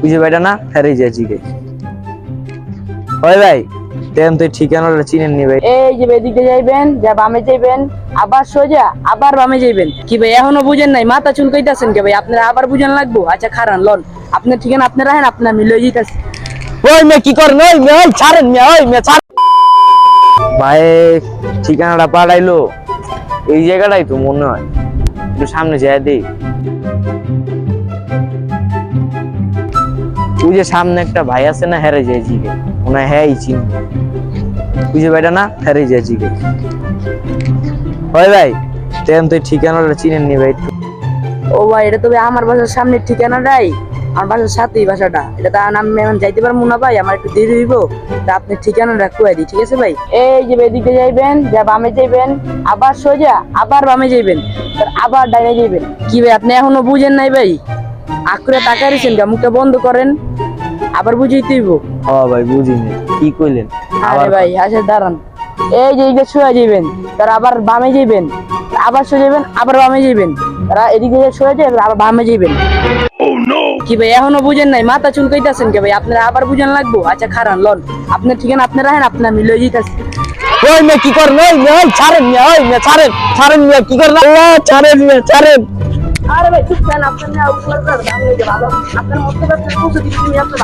বুঝে বেটা না? হ্যারে যাচ্ছি গে ওই ভাই তেম তুই ঠিকানাটা চিনেন নি ভাই। এই যে এদিকে যাইবেন যা বামে যাইবেন আবার সোজা আবার বামে যাইবেন। কি ভাই এখনও বুঝেন নাই? মাথা চুলকাইতাছেন কি ভাই? আপনারা আবার বুঝেন লাগবো? আচ্ছা খারান লন। আপনার ঠিকানা আপনারা রাখেন আপনার আমি লই যাইতাছি। ওই মে কি করেন? ওই মে ওই ছাড়েন মে ওই মে ছাড় ভাই ঠিকানাটা পাঠাইলো। এই জায়গাটাই তো মনে হয়। একটু সামনে যায় দেই। ওই যে সামনে একটা ভাই আছে না হেরে যায় জিগে। মনে হয় হ্যাঁ চিন। বুঝে ভাইটা না হেরে যায় জিগে। ওই ভাই তেম তুই ঠিকানাটা চিনেন নি ভাই ও ভাই এটা তো ভাই আমার বাসার সামনের ঠিকানাটাই। আমার বাসার সাথেই বাসাটা। এটা তো আমি এখন যাইতে পারব না ভাই আমার একটু দেরি হইব। তা আপনি ঠিকানাটা কুয়াই দিই ঠিক আছে ভাই? এই যে এদিকে যাইবেন যা বামে যাইবেন আবার সোজা আবার বামে যাইবেন আবার ডাইনে যাইবেন। কি ভাই আপনি এখনও বুঝেন নাই ভাই? আকুরে টাকা রেছেন গা মুখটা বন্ধ করেন আবার বুঝেই তুইব হ ভাই বুঝিনি। কি কইলেন? আরে ভাই আসে দাঁড়ান। এই যে এইদিকে সোজা যাইবেন তার আবার বামে যাইবেন আবার সোজা যাবেন আবার বামে যাইবেন। তারা এদিকে সোজা যাবেন আবার বামে যাইবেন। কি ভাই এখনও বুঝেন নাই মাথা চুলকাইতাছেন কি ভাই? আপনারা আবার বুঝেন লাগবো? আচ্ছা খারান লন। আপনার ঠিকানা আপনারা রাখেন আপনার আমি লই যাইতাছি। ওই মে কি করেন? ওই মে ওই ছাড়েন মে ওই মে ছাড়েন ছাড়েন মে কি করেন? ছাড়েন মে ছাড়েন। আরে ভাই চুপ করেন আপনার উপর দাম আপনার মতো আপনার পৌঁছে দিচ্ছি আপনার